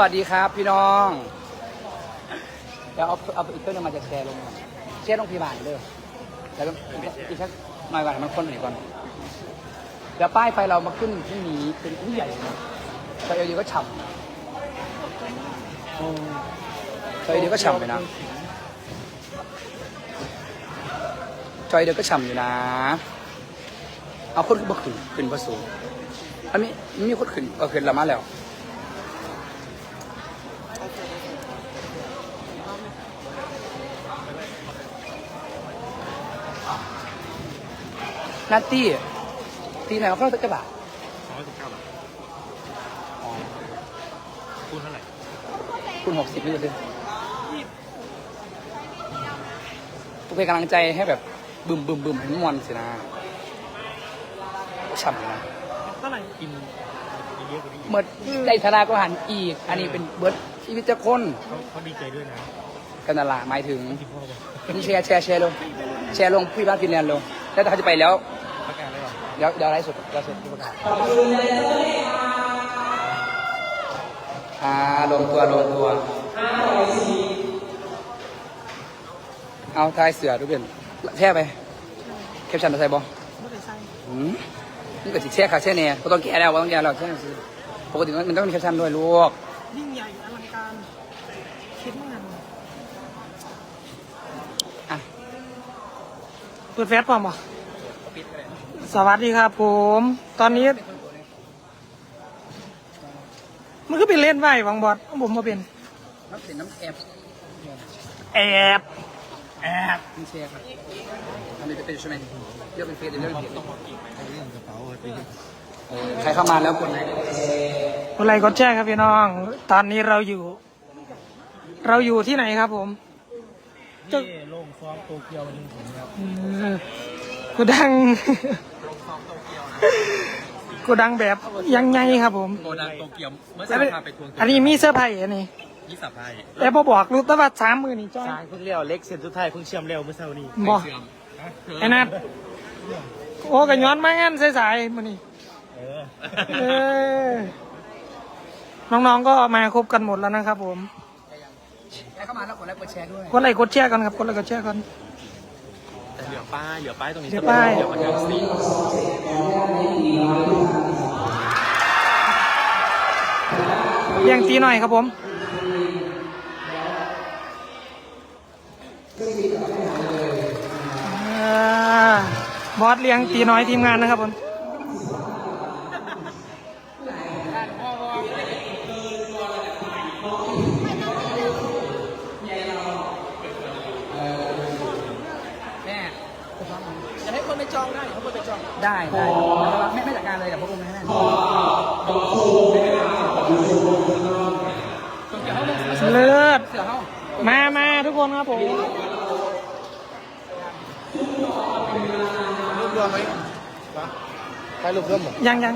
วัสดีครับพี่น้อง เดี๋ยวเอาเอาอีกเครื่องหนึงมาจะแชร์ลงมาแชร์ลงพยาบาลเลยแล้วก็อีกสักหน่อยก่อนมันคนหน่อยก่อน เดี๋ยวป้ายไฟเรามาขึ้นที่นี้เป็นผู้ใหญ่นะไฟเอลดีก็ฉ่ำโอ้ไฟเอลดีก็ฉ่ำไปนะ จอยเดียวก็ฉ่ำอยู่นะ เอาคนขึ้นบ่ขึ้นขึ้นบ่สูงอันนี้มีคนขึ้นก็ขึ้นละมาแล้ว นัตตี้ตีไหนเขาเข้าตะกบะสองร้อยสิบเก้าบาทอ๋อคูณเท่าไหร่คุณหกสิบนี่จะซื้อทุกเป็นกำลังใจให้แบบบึมบึมบึมให้มวนสินะฉ่ำเลยนะเท่าไหร่กินเยอะกว่านี้อีกเมื่อได้ธนาก็หันอีก อันนี้เป็นเบิร์ดชีวิตจะคนเขาเขาดีใจด้วยนะกันนาละหมายถึง ที่พ่อบอก นี่แชร์แชร์แชร์ลง แชร์ลงพี่บ้านฟินแลนด์ลง แล้วถ้าเขาจะไปแล้วประกาศ เลยเหรอเดี๋ยวเดี๋ยวไลฟ์สดไลฟ์สดที่ประกาศอ่าลงตัวลงตัวเอาทายเสือดูเป็นแช่ไปแคปชั่นจะใส่บอไม่ได้ใส่อืมนี่ก็สิแช่ค่ะแช่เนี่ยก็ต้องแก้แล้วบ่ต้องแก้แล้วแช่สิปกติมันต้องมีแคปชั่นด้วยลูกยิ่งใหญ่อลังการคิดมากอะเปิดแฟซป่ะบ่ สวัสดีครับผม ตอนนี้ มันก็เป็นเล่นไหววังบอดผมมาเป็นน้ำเป็นน้ำแอบแอบแอบนี่แช่ครับทำเป็นใช่ไหมเรียกเป็นเฟซเรียกเป็นเพจเรื่องกระเป๋าไปดิเออใครเข้ามาแล้วกดไลค์อะไรกดแจ้ครับพี่น้อง ตอนนี้เราอยู่ เราอยู่ที่ไหนครับผมนี่โล่งซ้อมโตเกียวนึงผมครับเออกูดัง กูดังแบบยังไงครับผม โกดังโตเกียวเมื่อแล้เช้าวเป็นพาไปทวงอันนี้มีเสื้อร์ไผ่อันนี้ยี่สับไพ่แต่พอบอกรู้แต่ว่าสามมือนี่จ้อยสายเพิ่งเลี้ยวเล็กเส้นสุดท้ายเพิ่งเชื่อมเร็วเมื่อเช้านี้บอกเชื่อมไอ้นัทโอ้กันย้อนมางั้นสายๆมือนี่เออเออน้องๆก็มาครบกันหมดแล้วนะครับผมใครเข้ามาแล้วกดไลค์กดแชร์ด้วย กดไลค์กดแชร์กันครับ กดไลค์กดแชร์กัน แต่เหลือป้ายเหลือป้ายตรงนี้เหลือป้ายเหลือมาถึงสี่เลี้ยงตีหน่อยครับผม อ่าบอสเลี้ยงตีน้อยทีมงานนะครับผมแม่ ไปจองได้เขาคนไปจองได้ได้ไม่ไม่จัดการเลยกับพวกคุณนะเลือดเสือเขามามาทุกคนครับผมรูปรวมไหมใครรูปรวมหมดยังยัง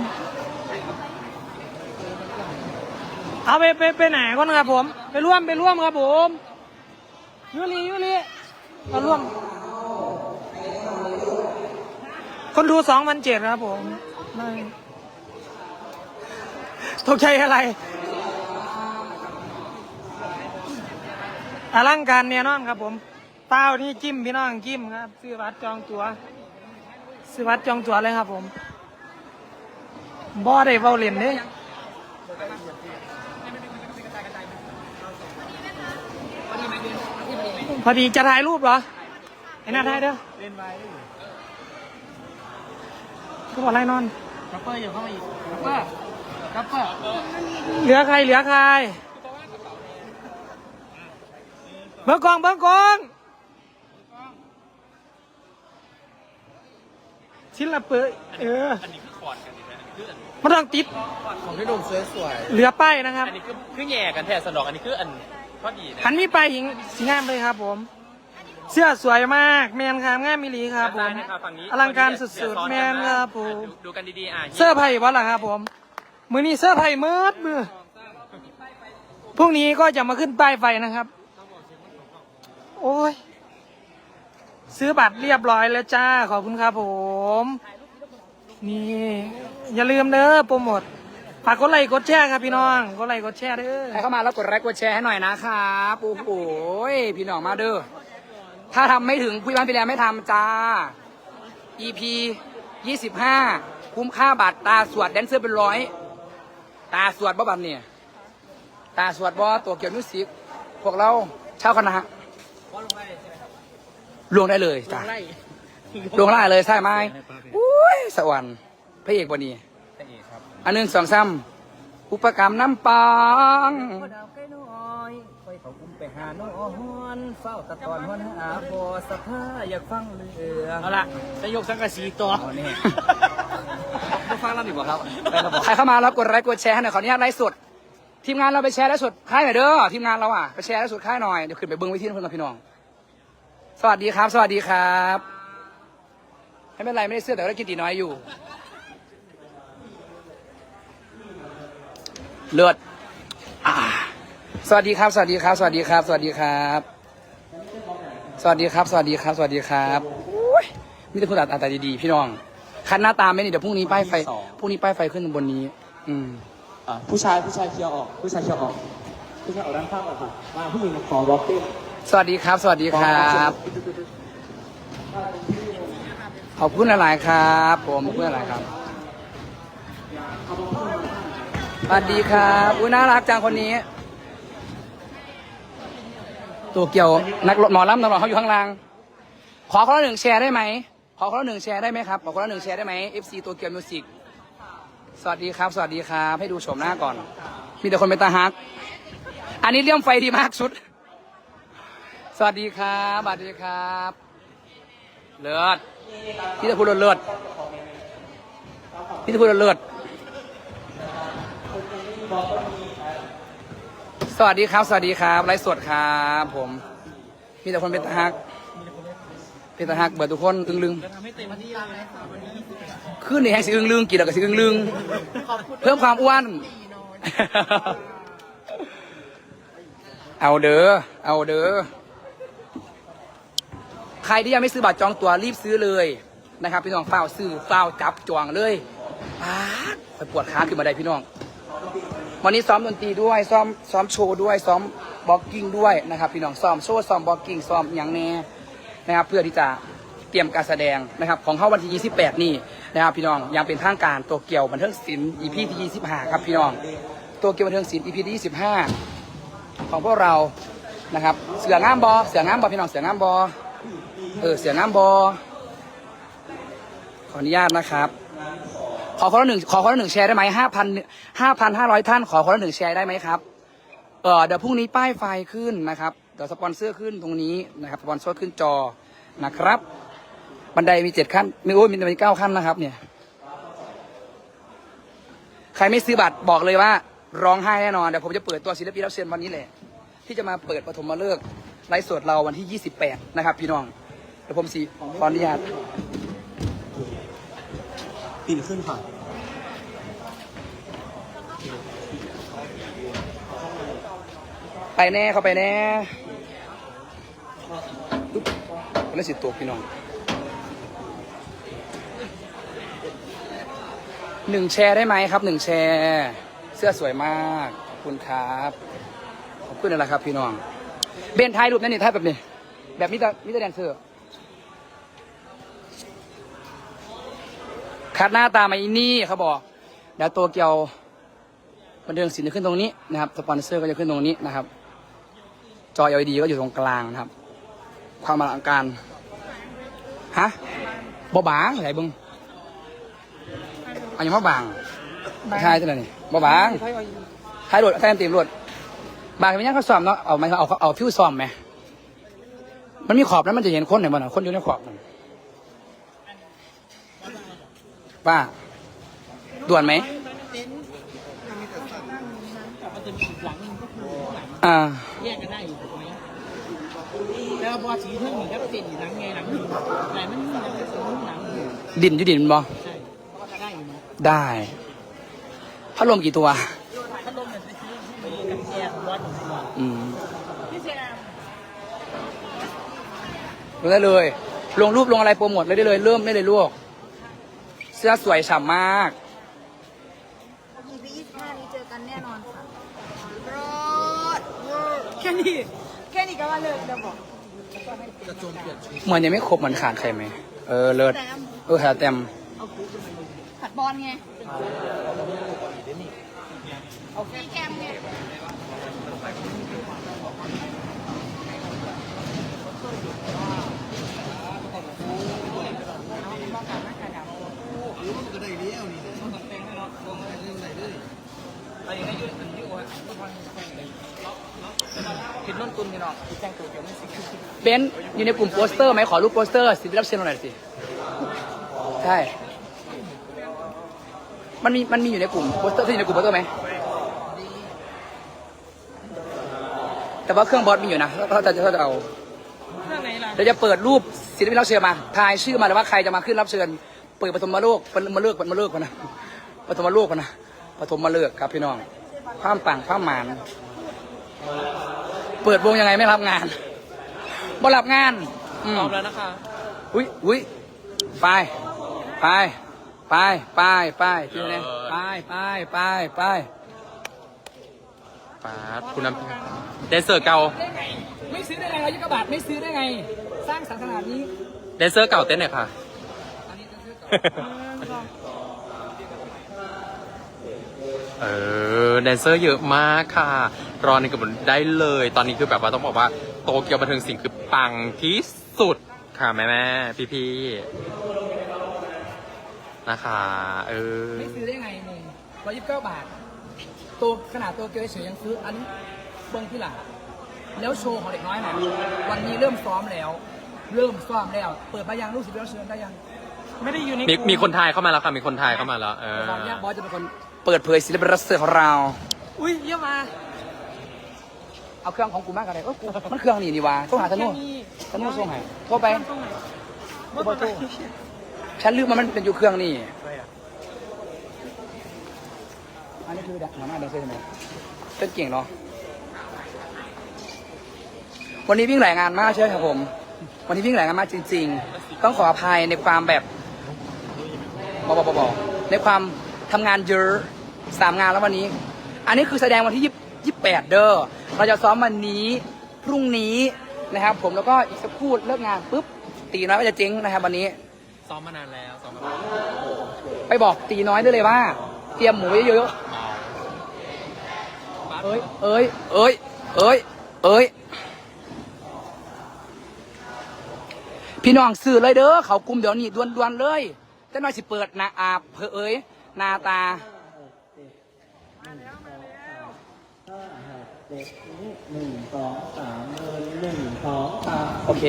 เอาไปไปไปไหนก่อนครับผม ไปร่วมไปร่วมครับผมยูรียูรีมาร่วม คนดูสองพันเจ็ดครับผมตกใจอะไรอลังการเนี่ยน้อนครับผม เต้านี่จิ้มพี่น้องจิ้มครับซื้อบัตรจองตัวซื้อบัตรจองตัวเลยครับผมบ่ได้เว้าเล่นเด้พอดีจะถ่ายรูปเหรอไอ้น้าถ่ายเด้อเล่นไว้ ก็บอกไรนอนคัปเปอร์อยู่เข้ามาอีกคัปเปอร์คัปเปอร์เหลือใครเหลือใครเบิ้งกองเบิ้งกองชิ้นละเปื่อยเอออันนี้คือคอร์ดกันดิแม่อันนี้คืออันมันต้องติดของพี่หนุ่มสวยเหลือป้ายนะครับ อันนี้คือคือแย่กันแท้สนอกอันนี้คืออันพอดีนะหันมีป้ายหิงสีงามเลยครับผม เสื้อสวยมากแมนครับงามมิลีครับผมนะครับฝั่งนี้อลังการสุดๆแมนครับผม ดูดูกันดีๆอะเสื้อไผ่วะล่ะครับผม มือนี้เสื้อไผ่มืดมือพรุ่งนี้ก็จะมาขึ้นป้ายไฟนะครับ โอ้ย ซื้อบัตรเรียบร้อยแล้วจ้า ขอบคุณครับผม นี่ อย่าลืมเด้อโปรโมทฝากกดไลค์กดแชร์ครับพี่น้องกดไลค์กดแชร์เด้อ ใครเข้ามาแล้วกดไลค์กดแชร์ให้หน่อยนะครับ โอ้โหพี่น้องมาเด้อ ถ้าทำไม่ถึงพี่บ้านพี่แรมไม่ทำจ้า EP 25คุ้มค่าบัตรตาสวดแดนเซอร์เป็นร้อย ตาสวดบ่บันเนี่ย ตาสวดบ่ตัวเกี่ยวมิวสิกพวกเราเช่าคณะลวงได้เลยจ้าลวงได้เลยใช่ไหมอุ้ยสวรรค์พระเอกวันนี้พระเอกครับอันหนึ่งสองสามอุปกรรมน้ำปัง ดาวใกล้น้อยคอยเขาอุ้มไปหาน้องเฝ้าตะตอนหัวหน้าบอสภาอยากฟังเรื่องเอาละจะยกสังกะสีตัวนี่ไม่ฟังแล้วดีกว่าครับใครเข้ามาแล้วกดไลค์กดแชร์ให้หน่อยขออนุญาตไลฟ์สดทีมงานเราไปแชร์ไลฟ์สดค่ายหน่อยเด้อทีมงานเราอะไปแชร์ไลฟ์สดค่ายหน่อยเดี๋ยวขึ้นไปเบิ้งไว้ที่นั่นเพื่อนกับพี่น้อง สวัสดีครับ สวัสดีครับไม่เป็นไรไม่ได้เสื้อแต่ก็ได้กินตีน้อยอยู่เลือดอ่า สวัสดีครับ สวัสดีครับ สวัสดีครับ สวัสดีครับ สวัสดีครับ สวัสดีครับ สวัสดีครับโอ้ยมีแต่คนตาตาดีๆพี่น้อง คันหน้าตาไม่นี่เดี๋ยวพรุ่งนี้ป้ายไฟพรุ่งนี้ป้ายไฟขึ้นบนนี้ อืม อะผู้ชายผู้ชายเคลียร์ออก ผู้ชายเคลียร์ออก ผู้ชายออกด้านข้างออกมามาผู้หญิงขอบล็อกติ้งสวัสดีครับ สวัสดีครับ ขอบคุณหลายๆครับ ผมขอบคุณหลายๆครับ สวัสดีครับ อุ้ยน่ารักจังคนนี้ ตัวเกี่ยวนักหมอลำตำรวจเขาอยู่ข้างล่าง ขอคนละหนึ่งแชร์ได้ไหมขอคนละหนึ่งแชร์ได้ไหมครับขอคนละหนึ่งแชร์ได้ไหม FC ตัวเกี่ยวมิวสิกสวัสดีครับ สวัสดีครับ ให้ดูโฉมหน้าก่อน มีแต่คนเป็นตาฮัก อันนี้เลี่ยมไฟดีมากชุด สวัสดีครับสวัสดีครับ เลิศพี่จะพูดเลิศพี่จะพูดเลิศ สวัสดีครับ สวัสดีครับ ไลฟ์สดครับผม มีแต่คนเป็นตาฮักเป็นตาฮักเบิดทุกคนอึ้งลึงขึ้นในแห่งสิอึ้งลึงกี่ดอกกับสิอึ้งลึงเพิ่มความอ้วน เอาเด้อ เอาเด้อ ใครที่ยังไม่ซื้อบัตรจองตั๋วรีบซื้อเลยนะครับพี่น้องเฝ้าซื้อเฝ้าจับจองเลยป๊าดไปปวดขาขึ้นมาได้พี่น้อง วันนี้ซ้อมดนตรีด้วยซ้อมซ้อมโชว์ด้วยซ้อมบ็อกกิ้งด้วยนะครับพี่น้องซ้อมโชว์ซ้อมบ็อกกิ้งซ้อมอย่างแน่นะครับเพื่อที่จะเตรียมการแสดงนะครับของเข้าวันที่ 28 นี่นะครับพี่น้องยังเป็นทางการตัวเกี่ยวบันเทิงศิลป์ EP ที่25ครับพี่น้องตัวเกี่ยวบันเทิงศิลป์ EP ที่25 ของพวกเรานะครับเสืองามบอเสืองามบอพี่น้องเสืองามบอเออเสืองามบอขออนุญาตนะครับ ขอคนละหนึ่งขอคนละหนึ่งแชร์ได้ไหมห้าพันห้าพันห้าร้อยท่าน ขอคนละหนึ่งแชร์ได้ไหมครับเออเดี๋ยวพรุ่งนี้ป้ายไฟขึ้นนะครับเดี๋ยวสปอนเซอร์ขึ้นตรงนี้นะครับสปอนเซอร์ขึ้นจอนะครับ บันไดมีเจ็ดขั้นมีโอ้ยมีมีเก้าขั้นนะครับ เนี่ย ใครไม่ซื้อบัตรบอกเลยว่า ร้องไห้แน่นอนเดี๋ยวผมจะเปิดตัวศิลปินรับเชิญวันนี้แหละที่จะมาเปิดปฐมฤกษ์ไลฟ์สดเราวันที่ 28 นะครับ พี่น้องเดี๋ยวผมสีขออนุญาต ปีนขึ้นค่ะไปแน่เข้าไปแน่ปุ๊บแล้สิตัวพี่น้องหนึ่งแชร์ได้ไหมครับหนึ่งแชร์ เสื้อสวยมากขอบคุณครับขอบคุณนั่นแหละครับพี่น้องเบนท้ายรูปนั่นนี่ท้ายแบบนี้ แบบมิตรมิตรแดนเซอร์ คัดหน้าตามาอีนี่เขาบอกเดี๋ยวตัวเกียวบันเทิงศิลป์จะขึ้นตรงนี้นะครับสปอนเซอร์ก็จะขึ้นตรงนี้นะครับ จอ LED ก็อยู่ตรงกลางนะครับ ความอลังการฮะบอบางไหนบึงอันยังบ่บางใช่ตัวนี้บอบางท้ายรถแทนตีมรถบางเป็นยังเขาซ้อมเนาะเอาไหมเอาเอาฟิวซ้อมไหมมันมีขอบแล้วมันจะเห็นคนไหนบ้างคนอยู่ในขอบมัน ป้าด่วนไหมอ่าแยกกันได้อยู่ถูกไหมแล้วพอสีเท่านี้ก็เป็นหลังไงหลังหนึ่แต่มันมีหลังเป็นสีหลังหนึ่งดินอยู่ดินบ่ใช่ได้อยู่นะได้พัดลมกี่ตัวถ้าลมเนี่ยไปซื้อที่มีกับแกของวัดของเราอืมพี่แซมลงได้เลย ลงรูปลงอะไรโปรโมทเลยได้เลย เริ่มได้เลยลูก เสื้อสวยฉ่ำมาก EP 25นี้เจอกันแน่นอนค่รดแค่นี้แค่นี้ก็ว่าเลิศแล้วบอกจะจนเกียนชุหมือนยังไม่ครบเหมือนขาดใครไหมเออเลิศเออแถวเต็มขัดบอลไงมีแกมไง น้นตุนพี่น้องคิดแจ้งตัวเกี่ยวกับสิ่งที่เบนซ์อยู่ในกลุ่มโปสเตอร์ไหมขอรูปโปสเตอร์สิบรับเชิญหน่อยสิใช่มันมีมันมีอยู่ในกลุ่มโปสเตอร์ที่อยู่ในกลุ่มโปสเตอร์ไหมแต่ว่าเครื่องบอสมีอยู่นะถ้าจะถ้าจะเอาเรื่องไหนล่ะเดี๋ยวจะเปิดรูปศิลปินรับเชิญมาทายชื่อมาเลยว่าใครจะมาขึ้นรับเชิญเปิดปฐมมาโลกปฐมมาเลิกปฐมมาเลิกพอนะปฐมมาโลกพอนะปฐมมาเลิกครับพี่น้องความปังความหมาน เปิดวงยังไงไม่รับงานบ่รับงานอืมพร้อมแล้วนะคะ อุ้ยอุ้ยไป ไป ไป ไป ไปที่ไหนไป ไป ไป ไปป้าดคุณน้ำแดนเซอร์เก่าไม่ซื้อได้ไงร้อยยี่สิบบาทไม่ซื้อได้ไง สร้างสรรค์ขนาดนี้ แดนเซอร์เก่าเต้นหน่อยค่ะเออแดนเซอร์เยอะมากค่ะ รอในกระบวนได้เลย ตอนนี้คือแบบว่าต้องบอกว่าโตเกียวบันเทิงศิลป์คือปังที่สุดค่ะแม่แม่พี่พี่ๆนะคะเออไม่ซื้อได้ไงมึงร้อยยี่สิบเก้าบาท ตัวขนาดตัวเกลียวเฉยยังซื้ออันนี้เบิ้งที่หลังแล้วโชว์ของเด็กน้อยนะวันนี้เริ่มซ้อมแล้ว เริ่มซ้อมแล้ว เปิดมายังลูกศิษย์รับเชิญได้ยัง ไม่ได้อยู่ในมีกลุ่มีคนไทยเข้ามาแล้วค่ะมีคนไทยเข้ามาแล้วเออตอนนี้บอสจะเป็นคนเปิดเผยศิลปินรับเชิญของเรา อุ้ยเยี่ยมมา เอาเครื่องของกูมากกันเลยเออกูมันเครื่องนี่นี่วะต้องหาธนูแค่นี้ธนูส่งให้โทรไปตรงไหนบ่บ่โทรฉันลืมมันมันเป็นอยู่เครื่องนี่อันนี้คือหัวหน้าแดนเซอร์ใช่ไหมเต้นเก่งเนาะวันนี้วิ่งหลายงานมากใช่ไหมครับผม วันนี้วิ่งหลายงานมากจริง ๆ ต้องขออภัยในความแบบบอกบอกบอกในความทำงานเยอะสามงานแล้ววันนี้ อันนี้คือแสดงวันที่ยี่ สิบแปดเด้อเราจะซ้อมวันนี้พรุ่งนี้นะครับ ผมแล้วก็อีกสักครู่เลิกงานปุ๊บตีน้อยก็จะเจ๊งนะครับ วันนี้ซ้อมมานานแล้วซ้อมมานานไปบอกตีน้อยได้เลยว่า เตรียมหมูไว้เยอะๆเอ้ยเอ้ยเอ้ยเอ้ยเอ้ยพี่น้องซื้อเลยเด้อเขากลุ่มเดี๋ยวนี้ด่วนๆเลยแต่น้อยสิเปิดหนาอาเพอเอ้ยหนาตา หนึ่งสองสามเดินหนึ่งสองสามโอเค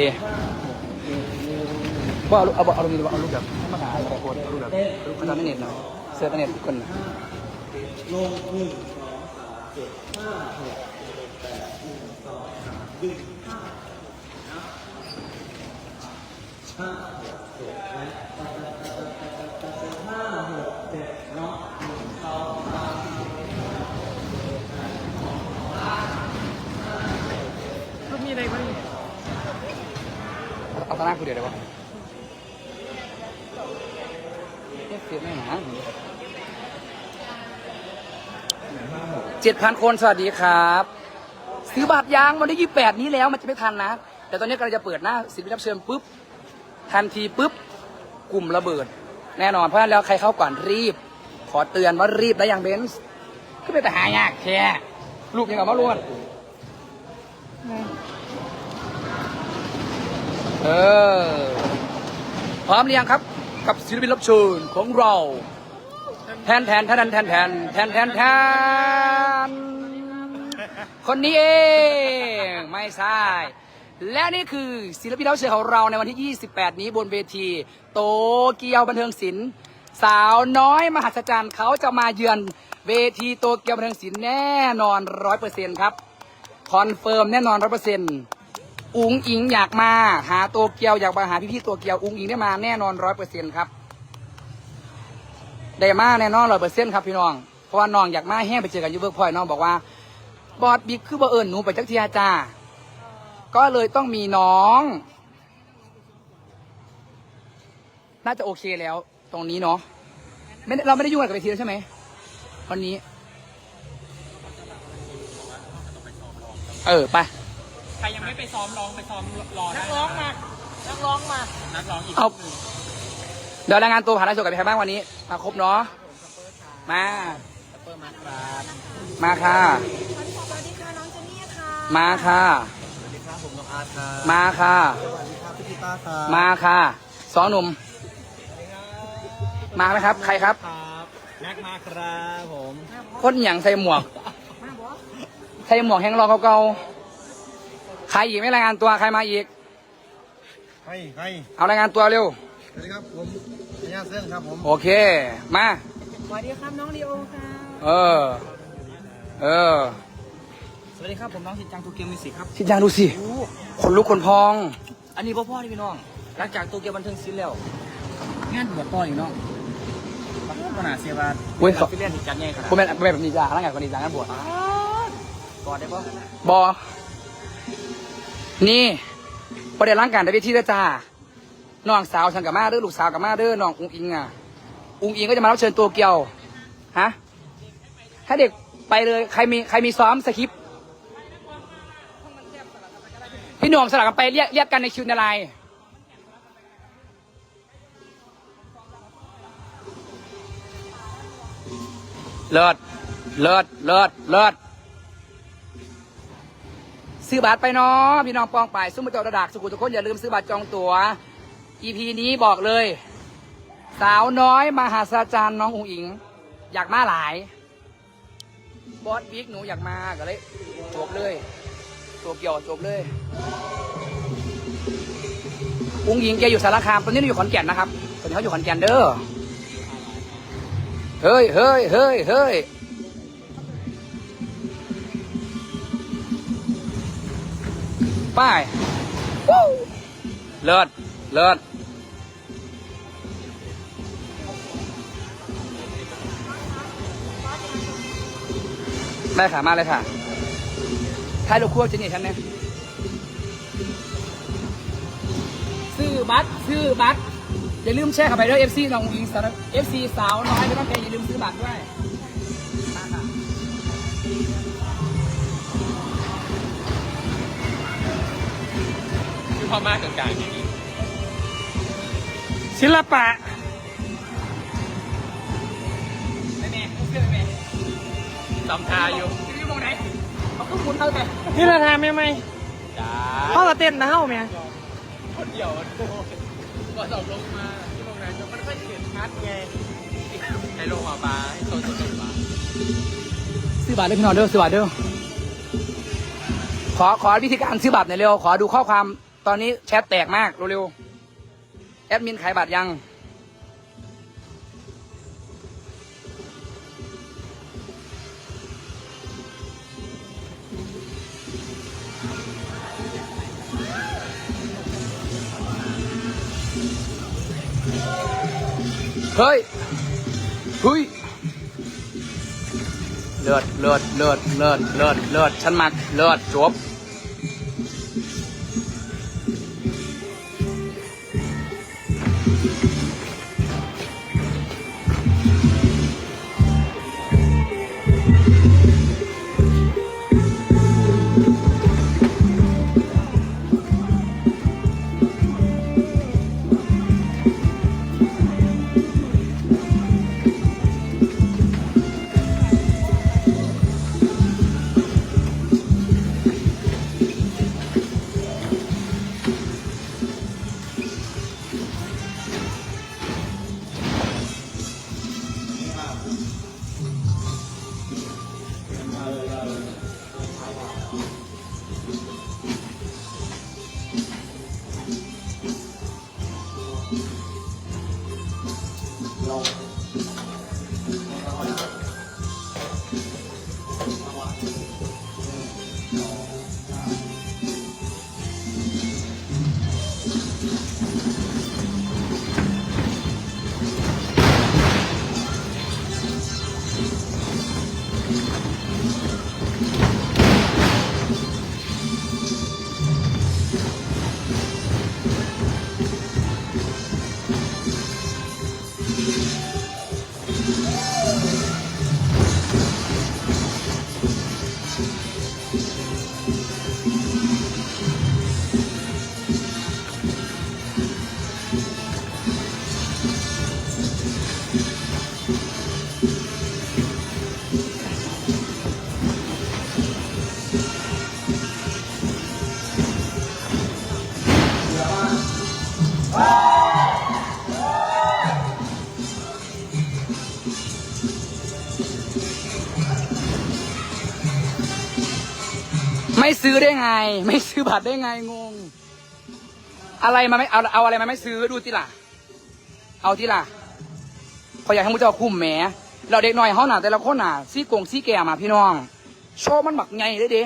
ว่าเอาเอาเอาลูกดีว่าเอาลูกแบบไม่มาหาอะไรโคตรเอาลูกแบบลูกมันทำไม่เน็ตหน่อยเสื้อเน็ตคนนะลงหนึ่งสองสามเจ็ดห้าหกเจ็ดแปดหนึ่งสองสามดึงห้าห้าหกเจ็ดนะห้าหกเจ็ดเนาะหนึ่งสองสาม อะไรบ้างเอาตาหน้ากูเดี๋ยวได้ปะเอ๊ะเสียแม่หนาเจ็ดพันคนสวัสดีครับ ซื้อบัตรยางวันที่ยี่แปดนี้แล้วมันจะไม่ทันนะ แต่ตอนนี้กำลังจะเปิดหน้าศิลปินรับเชิญปุ๊บทันทีปุ๊บกลุ่มระเบิด แน่นอนเพราะฉะนั้นแล้วใครเข้าก่อนรีบ ขอเตือนว่ารีบแล้วอย่างเบนซ์ก็เป็นแต่หายากแค่รูปยังกับว่าล้วน เออ พร้อมหรือยังครับ กับศิลปินรับเชิญของเราแทนแทนแทนแทนแทนแทนแทนแทนคนนี้เองไม่ใช่และนี่คือศิลปินรับเชิญของเราในวันที่ 28 นี้บนเวที โตเกียวบันเทิงศิลป์สาวน้อยมหัศจรรย์เขาจะมาเยือนเวทีโตเกียวบันเทิงศิลป์แน่นอนร้อยเปอร์เซ็นต์ครับ คอนเฟิร์มแน่นอนร้อยเปอร์เซ็นต์ อุ๋งอิงอยากมาหาโตเกียวอยากมาหาพี่ๆโตเกียวอุ๋งอิงได้มาแน่นอนร้อยเปอร์เซ็นต์ครับได้มาแน่นอนร้อยเปอร์เซ็นต์ครับพี่น้อง เพราะว่าน้องอยากมาแห้งไปเจอกันยูเบิร์กพอยน้องบอกว่า บอดบิ๊กคือบ่เอิญหนูไปจักทียจ้าก็เลยต้องมีน้อง น่าจะโอเคแล้ว ตรงนี้เนาะไม่เราไม่ได้ยุ่งอะไรกับเวทีแล้วใช่ไหมวันนี้ เออไป ใครยังไม่ไปซ้อมร้องไปซ้อมรอนัได้กร้องมา นักร้องมา นักร้องอีกเอาเดี๋ยวรายงานตัวผ่านไลฟ์สดกับใครบ้างวันนี้ มาครบเนาะ มาเปิดมาครับมาค่ะ สวัสดีค่ะน้องเจนนี่ค่ะมาค่ะ สวัสดีครับผมน้องอาร์ตครับมาค่ะ สวัสดีครับพี่กีตาร์ครับมาค่ะ สองหนุ่ม มาไหมครับ ใครครับ ครับแม็กมาครับผมคนอย่างใส่หมวกใส่หมวกแห้งรอเก่าๆ ใครอีกไม่รายงานตัวใครมาอีก ให้ให้เอารายงานตัวเร็ว สวัสดีครับผมพญาเส้นครับผมโอเค มา สวัสดีครับน้องลีโอค่ะเออ เออสวัสดีครับผมน้องชินจังทูเกียวมิวสิกครับชินจังดูสิขนลุกขนพอง อันนี้พ่อพ่อที่พี่น้อง หลังจากโตเกียวบันเทิงศิลป์แล้ว งานบวชต่ออีกน้องขนาดเสียบาทเว้ยฟิเลียนที่จัดใหญ่ขนาดผมเป็นผมเป็นแบบนี้จ้าร่างกายคนนี้จ้างั้นบวชกอดได้ปะบอ นี่ประเด็นร่างกายได้ไปที่เด้จ้าน้องสาวฉันกับมาเด้อลูกสาวกับมาเด้อน้องอุ้งอิงอะอุ้งอิงก็จะมารับเชิญตัวเกียวฮะถ้าเด็กไปเลยใครมีใครมีซ้อมสคริปต์พี่หน่วงสลับกันไปเรียกเรียกกันในคิวในไลน์เลิศเลิศเลิศเลิศ ซื้อบัตรไปเนาะพี่น้องปองไปซุ้มเจ้าระดักสุขุทุกคนอย่าลืมซื้อบัตรจองตั๋ว EP นี้บอกเลย สาวน้อยมหาศาจารย์น้องอุ๋งอิง อยากมาหลาย บอสบิ๊กหนูอยากมาก็เลยจบเลยจบเกี่ยวจบเลยอุ๋งอิงแกอยู่สารคามตอนนี้อยู่ขอนแก่นนะครับตอนนี้เขาอยู่ขอนแก่นเด้อเฮ้ยเฮ้ยเฮ้ยเฮ้ย ป้ายวู้เลิศเลิศได้ค่ะมาเลยค่ะถ่ายรูปคู่เจนี่ฉันเนี่ยซื้อบัตรซื้อบัตรอย่าลืมแชร์เข้าไปด้วย FC น้องอิงสาว FC สาวน้อยไม่ต้องแกอย่าลืมซื้อบัตรด้วย พ่อมากกลางๆอย่างนี้ศิลปะแม่แม่เชื่อแม่จำทาอยู่จะอยู่ตรงไหนเขาขึ้นคุณเท่าไหร่นี่เราทำไม่ไหมจ้าพ่อเราเต้นนะเฮ้าแม่คนเดียวก็สอบลงมาที่โรงแรมมันไม่เห็นชัดไงให้ลงมาบ้าให้โซนสนุกบ้าซื้อบัตรด้วยพี่น้องเด้อซื้อบัตรเด้อขอขอวิธีการซื้อบัตรหน่อยเร็วขอดูข้อความ ตอนนี้แชทแตกมากเร็วๆแอดมินขายบัตรยัง เฮ้ยเฮ้ยเลิศเลิศเลิศเลิศเลิศเลิศฉันมักเลิศจบ ได้ไง ไม่ซื้อบัตรได้ไงงง อะไรมาไม่เอาเอาอะไรมาไม่ซื้อดูติล่ะ เอาติล่ะพออยากให้มุเจ้าคุ้มแหมเราเด็กหน้อยเขาหนาแต่ละคนหนาซี่กงซี่แก่มาพี่น้องโชว์มันบักไงเลยเด้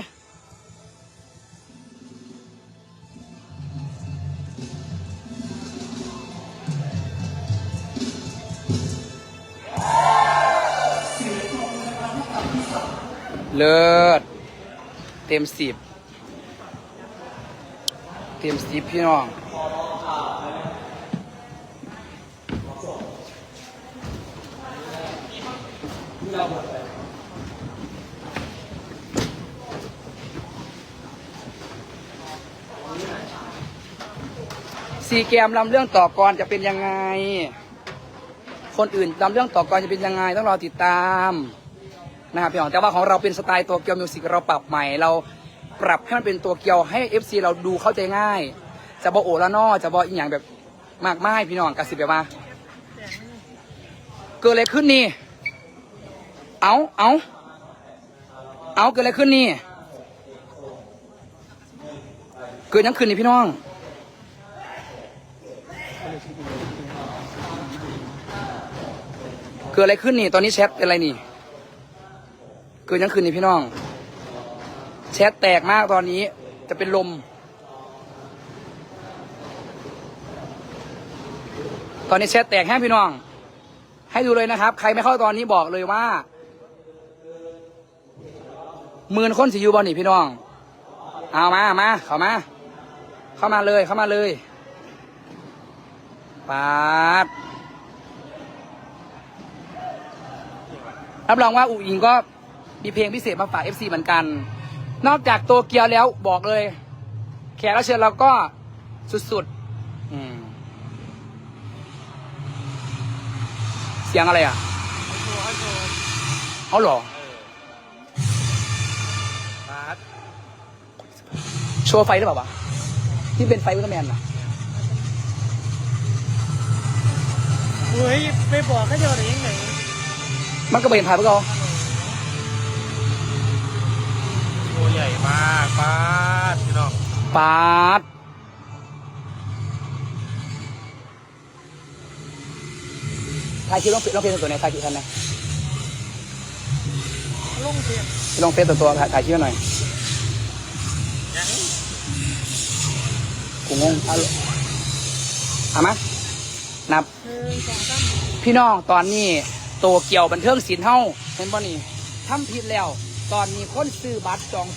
เลิศ เต็มสิบ ต็มสิบพี่น้องซีเกมลำเรื่องต่อกรจะเป็นยังไง คนอื่นลำเรื่องต่อกรจะเป็นยังไง ต้องรอติดตามนะครับพี่น้องแต่ว่าของเราเป็นสไตล์ตัวเกียวมิวสิกเราปรับใหม่เรา ปรับให้มันเป็นตัวเกียวให้ FC เราดูเข้าใจง่าย จะบอโอละนอจะบออีกอย่างแบบมากมายพี่น้องกระสิบแบบว่า เกิดอะไรขึ้นนี่ เอาเอาเอาเกิดอะไรขึ้นนี่ เกิดยังขึ้นนี่พี่น้อง เกิดอะไรขึ้นนี่ ตอนนี้แชทเป็นอะไรนี่ เกิดยังขึ้นนี่พี่น้อง แชทแตกมากตอนนี้จะเป็นลม ตอนนี้แชทแตกแห้งพี่น้อง ให้ดูเลยนะครับ ใครไม่เข้าตอนนี้บอกเลยว่าหมื่นคนสิอยูบอลนี่พี่น้อง เอามามาเข้ามา เข้ามาเลยเข้ามาเลยปาดรับรองว่าอูอิงก็มีเพลงพิเศษมาฝาก FC เหมือนกัน นอกจากโตเกียวแล้วบอกเลย แขกรับเชิญเราก็สุดๆอืมเสียงอะไรอะเขาเหรอโชว์ไฟหรือเปล่าวะที่เป็นไฟอุลตร้าแมนน่ะเฮ้ยไปบอกเขาจะอะไรยังไงมันก็ไม่เห็นภาพพวกเร ใหญ่มากป้าดพี่น้องปาดถ่ายคลิปลงเฟซลงเฟซส่วนตัวไหนถ่ายคลิปทันนะลงเสียงลงเฟซตัวตัวถ่ายถ่ายคลิปหน่อยกูงงเอาเอามานับ หนึ่งสองสามพี่น้องตอนนี้โตเกียวบันเทิงศิลป์เฮาเห็นป่ะนี่ทำผิดแล้ว ตอนนี้คนซื้อบัตรจอง